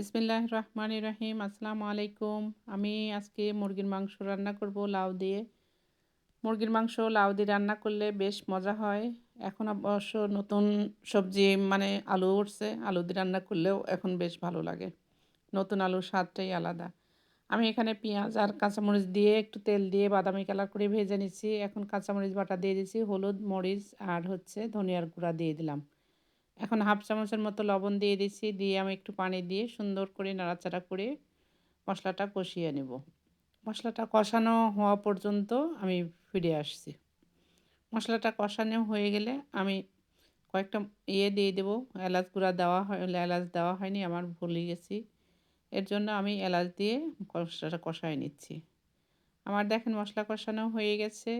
বিসমিল্লাহ রহমান রহিম আসসালামু আলাইকুম। আমি আজকে মুরগির মাংস রান্না করব লাউ দিয়ে। মুরগির মাংস লাউ দিয়ে রান্না করলে বেশ মজা হয়। এখন অবশ্য নতুন সবজি মানে আলু উঠছে, আলু দিয়ে রান্না করলেও এখন বেশ ভালো লাগে। নতুন আলুর স্বাদটাই আলাদা। আমি এখানে পেঁয়াজ আর কাঁচামরিচ দিয়ে একটু তেল দিয়ে বাদামি কালার করে ভেজে নিচ্ছি। এখন কাঁচামরিচ বাটা দিয়ে দিচ্ছি, হলুদ, মরিচ আর হচ্ছে ধনিয়ার গুঁড়া দিয়ে দিলাম। এখন হাফ চামচের মতো লবণ দিয়ে দিচ্ছি, দিয়ে আমি একটু পানি দিয়ে সুন্দর করে নাড়াচাড়া করে মশলাটা কষিয়ে নেব। মশলাটা কষানো হওয়া পর্যন্ত আমি ফিরে আসছি। মশলাটা কষানো হয়ে গেলে আমি কয়েকটা ইয়ে দিয়ে দেবো। এলাচ গুঁড়া দেওয়া হয় এলাচ দেওয়া হয়নি, আমার ভুলে গেছি। এর জন্য আমি এলাচ দিয়ে মশলাটা কষায় নিচ্ছি। আমার দেখেন মশলা কষানো হয়ে গেছে।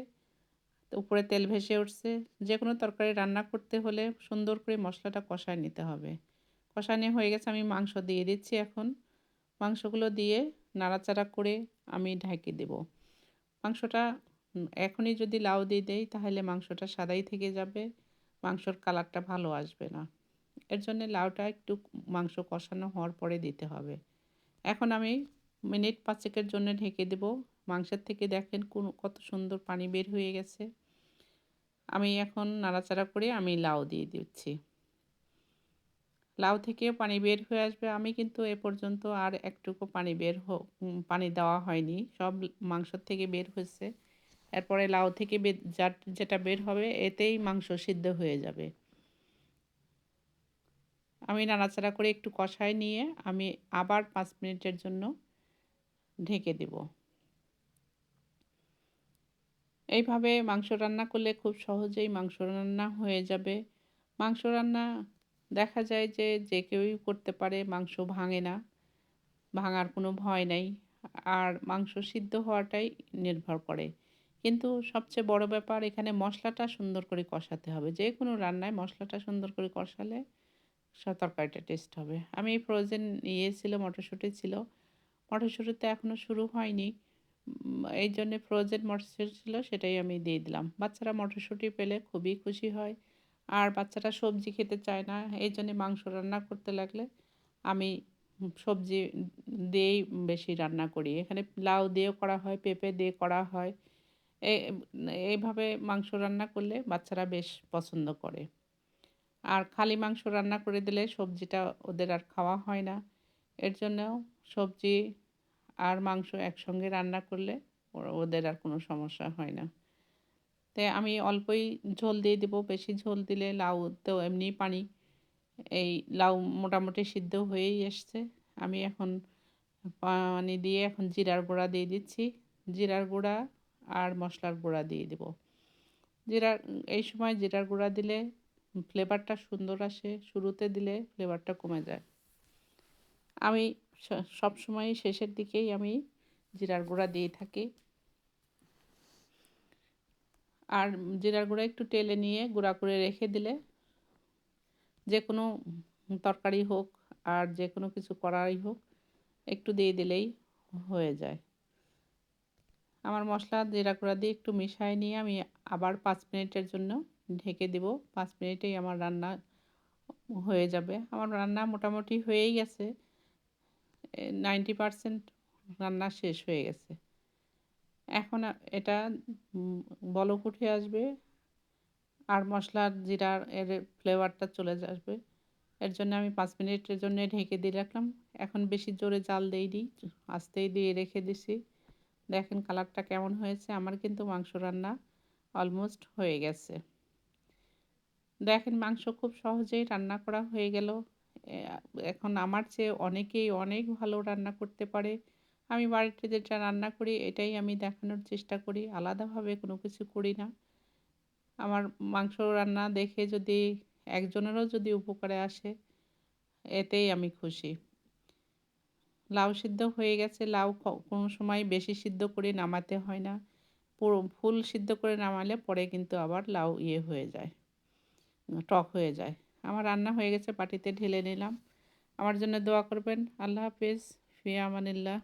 উপরে তেল ভেসে উঠছে। যে কোনো তরকারি রান্না করতে হলে সুন্দর করে মশলাটা কষায় নিতে হবে। কষানো হয়ে গেছে, আমি মাংস দিয়ে দিচ্ছি এখন। মাংসগুলো দিয়ে নাড়াচাড়া করে আমি ঢাকি দেব। মাংসটা এখনই যদি লাউ দিয়ে দেই, তাহলে মাংসটা সাদাই থেকে যাবে। মাংসর কালারটা ভালো আসবে না। এর জন্য লাউটা একটু মাংস কষানো হওয়ার পরে দিতে হবে। এখন আমি মিনিট পাঁচেকের জন্য ঢেকে দেব। মাংসের থেকে দেখেন কোন, কত সুন্দর পানি বের হয়ে গেছে। আমি এখন নাড়াচাড়া করে আমি লাউ দিয়ে দিচ্ছি। লাউ থেকে পানি বের হয়ে আসবে। আমি কিন্তু এ পর্যন্ত আর একটুকু পানি বের হোক পানি দেওয়া হয়নি। সব মাংস থেকে বের হয়েছে। এরপরে লাউ থেকে যেটা বের হবে এতেই মাংস সিদ্ধ হয়ে যাবে। আমি নাড়াচাড়া করে একটু কষায় নিয়ে আমি আবার পাঁচ মিনিটের জন্য ঢেকে দেব। এইভাবে মাংস রান্না করলে খুব সহজেই মাংস রান্না হয়ে যাবে। মাংস রান্না দেখা যায় যে যে কেউই করতে পারে মাংস ভাঙে না, ভাঙার কোনো ভয় নাই। আর মাংস সিদ্ধ হওয়াটাই নির্ভর করে। কিন্তু সবচেয়ে বড় ব্যাপার, এখানে মশলাটা সুন্দর করে কষাতে হবে। যে কোনো রান্নায় মশলাটা সুন্দর করে কষালে তরকারিটা টেস্ট হবে। আমি ফ্রোজেন ইয়ে ছিল, মটরশুঁটি ছিল। মটরশুঁটিতে এখনও শুরু হয়নি। এই জন্যে ফ্রোজেন মটরশুঁটি ছিল, সেটাই আমি দিয়ে দিলাম। বাচ্চারা মটরশুঁটি পেলে খুবই খুশি হয়। আর বাচ্চারা সবজি খেতে চায় না এই জন্যে মাংস রান্না করতে লাগলে আমি সবজি দিয়েই বেশি রান্না করি। এখানে লাউ দিয়েও করা হয়, পেঁপে দিয়ে করা হয়। এইভাবে মাংস রান্না করলে বাচ্চারা বেশ পছন্দ করে। আর খালি মাংস রান্না করে দিলে সবজিটা ওদের আর খাওয়া হয় না। এর জন্য সবজি আর মাংস একসঙ্গে রান্না করলে ওদের আর কোনো সমস্যা হয় না। তাই আমি অল্পই ঝোল দিয়ে দেবো, বেশি ঝোল দিলে লাউ তো এমনি পানি, এই লাউ মোটামুটি সিদ্ধ হয়েই এসছে। আমি এখন পানি দিয়ে এখন জিরার গুঁড়া দিয়ে দিচ্ছি। জিরার গুঁড়া আর মশলার গুঁড়া দিয়ে দেব। জিরা এই সময় জিরার গুঁড়া দিলে ফ্লেভারটা সুন্দর আসে, শুরুতে দিলে ফ্লেভারটা কমে যায়। আমি সব সময় শেষের দিকেই আমি জিরার গুঁড়া দিয়ে থাকি। আর জিরার গুঁড়া একটু টেলে নিয়ে গুঁড়া করে রেখে দিলে যে কোনো তরকারি হোক আর যে কোনো কিছু করাই হোক একটু দিয়ে দিলেই হয়ে যায়। আমার মশলা জিরা গুঁড়া দিয়ে একটু মিশাই নিয়ে আমি আবার পাঁচ মিনিটের জন্য ঢেকে দেব। পাঁচ মিনিটেই আমার রান্না হয়ে যাবে। আমার রান্না মোটামুটি হয়েই গেছে। নাইনটি পারসেন্ট রান্না শেষ হয়ে গেছে। এখন এটা বলক উঠে আসবে, আর মশলার জিরার এর ফ্লেভারটা চলে আসবে। এর জন্য আমি পাঁচ মিনিটের জন্য ঢেকে দিয়ে রাখলাম। এখন বেশি জোরে জাল দিই আস্তেই দিয়ে রেখে দিছি। দেখেন কালারটা কেমন হয়েছে, আমার কিন্তু মাংস রান্না অলমোস্ট হয়ে গেছে। দেখেন মাংস খুব সহজেই রান্না করা হয়ে গেল। এখন আমার চেয়ে অনেকেই অনেক ভালো রান্না করতে পারে। আমি বাড়িতে যেটা রান্না করি, এটাই আমি দেখানোর চেষ্টা করি। আলাদাভাবে কোনো কিছু করি না। আমার মাংস রান্না দেখে যদি একজনেরও যদি উপকারে আসে, এতেই আমি খুশি। লাউ সিদ্ধ হয়ে গেছে। লাউ কোনো সময় বেশি সিদ্ধ করে নামাতে হয় না। পুরো ফুল সিদ্ধ করে নামালে পরে কিন্তু আবার লাউ ইয়ে হয়ে যায়, টক হয়ে যায়। আমার রান্না হয়ে গেছে পাটিতে ঢেলে নিলাম। আমার জন্য দোয়া করবেন। আল্লাহ হাফিজ। ফিয়া আমানিল্লাহ।